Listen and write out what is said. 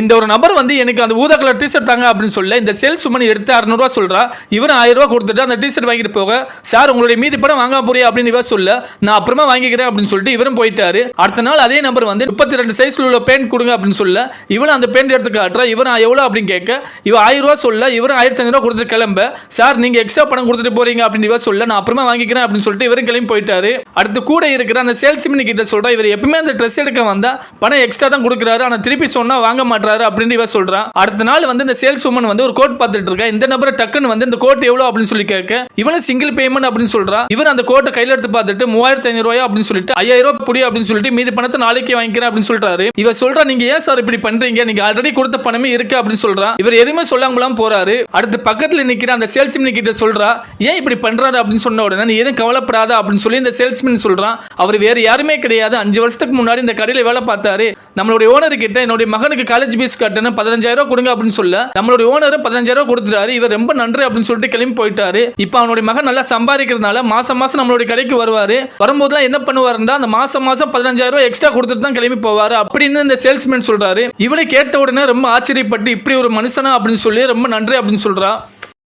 இந்த ஒரு நபர் வந்து எனக்கு அந்த ஊதா கலர் டிஷர்ட் தாங்க அப்படின்னு சொல்ல இந்த சேல்ஸ் உமன் எடுத்து அறுநூறுவா சொல்கிறா இவரும் ஆயிரம் ரூபா கொடுத்துட்டு அந்த டிஷர்ட் வாங்கிட்டு போக சார் உங்களுடைய மீதி படம் வாங்க போறியா? அப்படின்னு இவர் சொல்ல நான் அப்புறமா வாங்கிக்கிறேன் அப்படின்னு சொல்லிட்டு இவரும் போயிட்டாரு. அடுத்த நாள் அதே நபர் வந்து முப்பத்தி ரெண்டு சைஸ்ல உள்ள பேண்ட் கொடுங்க அப்படின்னு சொல்ல இவனும் அந்த பேண்ட் எடுத்து காட்டுறா. இவன் எவ்வளோ அப்படின்னு கேட்க இவன் ஆயிரம் ரூபா சொல்ல இவரும் ஆயிரத்தி ஐநூறுவா கொடுத்துட்டு கிளம்ப. சார் நீங்க எக்ஸ்ட்ரா பணம் கொடுத்துட்டு போறீங்க அப்படின்னு இவர் சொல்ல நான் அப்புறமா வாங்கிக்கிறேன் அப்படின்னு சொல்லிட்டு இவரும் கிளம்பி போயிட்டாரு. அடுத்து கூட இருக்கிற அந்த சேல்ஸ்மேன் கிட்ட சொல்றா இவர் எப்பவுமே அந்த ட்ரெஸ் எடுக்க வந்தா பணம் எக்ஸ்ட்ரா தான் கொடுக்குறாரு. ஆனா திருப்பி சொன்னா வாங்க மாட்டேன் மாட்டாரு அப்படின்னு இவர் சொல்றான். அடுத்த நாள் வந்து இந்த சேல்ஸ் உமன் வந்து ஒரு கோட் பார்த்துட்டு இருக்கா. இந்த நபர் டக்குன்னு வந்து இந்த கோட் எவ்வளவு அப்படின்னு சொல்லி கேட்க இவனும் சிங்கிள் பேமெண்ட் அப்படின்னு சொல்றான் இவர் அந்த கோட்டை கையில எடுத்து பார்த்துட்டு மூவாயிரத்தி ஐநூறு ரூபாய் அப்படின்னு சொல்லிட்டு ஐயாயிரம் ரூபாய் புடி அப்படின்னு சொல்லிட்டு மீதி பணத்தை நாளைக்கு வாங்கிக்கிறேன் அப்படின்னு சொல்றாரு. இவர் சொல்றா நீங்க ஏன் சார் இப்படி பண்றீங்க? நீங்க ஆல்ரெடி கொடுத்த பணமே இருக்கு அப்படின்னு சொல்றான். இவர் எதுவுமே சொல்லாமலாம் போறாரு. அடுத்து பக்கத்துல நிக்கிற அந்த சேல்ஸ்மேன் கிட்ட சொல்றா ஏன் இப்படி பண்றாரு? அப்படின்னு சொன்ன உடனே நீ எதுவும் கவலைப்படாத அப்படின்னு சொல்லி இந்த சேல்ஸ்மேன் சொல்றான். அவர் வேற யாருமே கிடையாது. அஞ்சு வருஷத்துக்கு முன்னாடி இந்த கடையில வேலை பார்த்தாரு. நம்மளுடைய ஓனர் கிட்ட என்னுடைய மகனுக்கு காலேஜ் ஃபீஸ் பதினஞ்சாயிரம் ரூபாய் கொடுங்க அப்படின்னு சொல்ல நம்மளுடைய ஓனர் பதினஞ்சாயிரம் ரூபாய் கொடுத்துட்டாரு. இவர் ரொம்ப நன்றி அப்படின்னு சொல்லிட்டு கிளம்பி போயிட்டாரு. இப்போ அவனுடைய மகன் நல்லா சம்பாதிக்கிறதுனால மாசம் மாசம் நம்மளுடைய கடைக்கு வருவாரு. வரும்போதுலாம் என்ன பண்ணுவாருன்னா அந்த மாசம் மாசம் பதினஞ்சாயிரம் ரூபாய் எக்ஸ்ட்ரா கொடுத்துட்டு தான் கிளம்பி போவாரு அப்படின்னு இந்த சேல்ஸ்மேன் சொல்றாரு. இவனை கேட்ட உடனே ரொம்ப ஆச்சரியப்பட்டு இப்படி ஒரு மனுஷனா அப்படின்னு சொல்லி ரொம்ப நன்றி அப்படின்னு சொல்றா.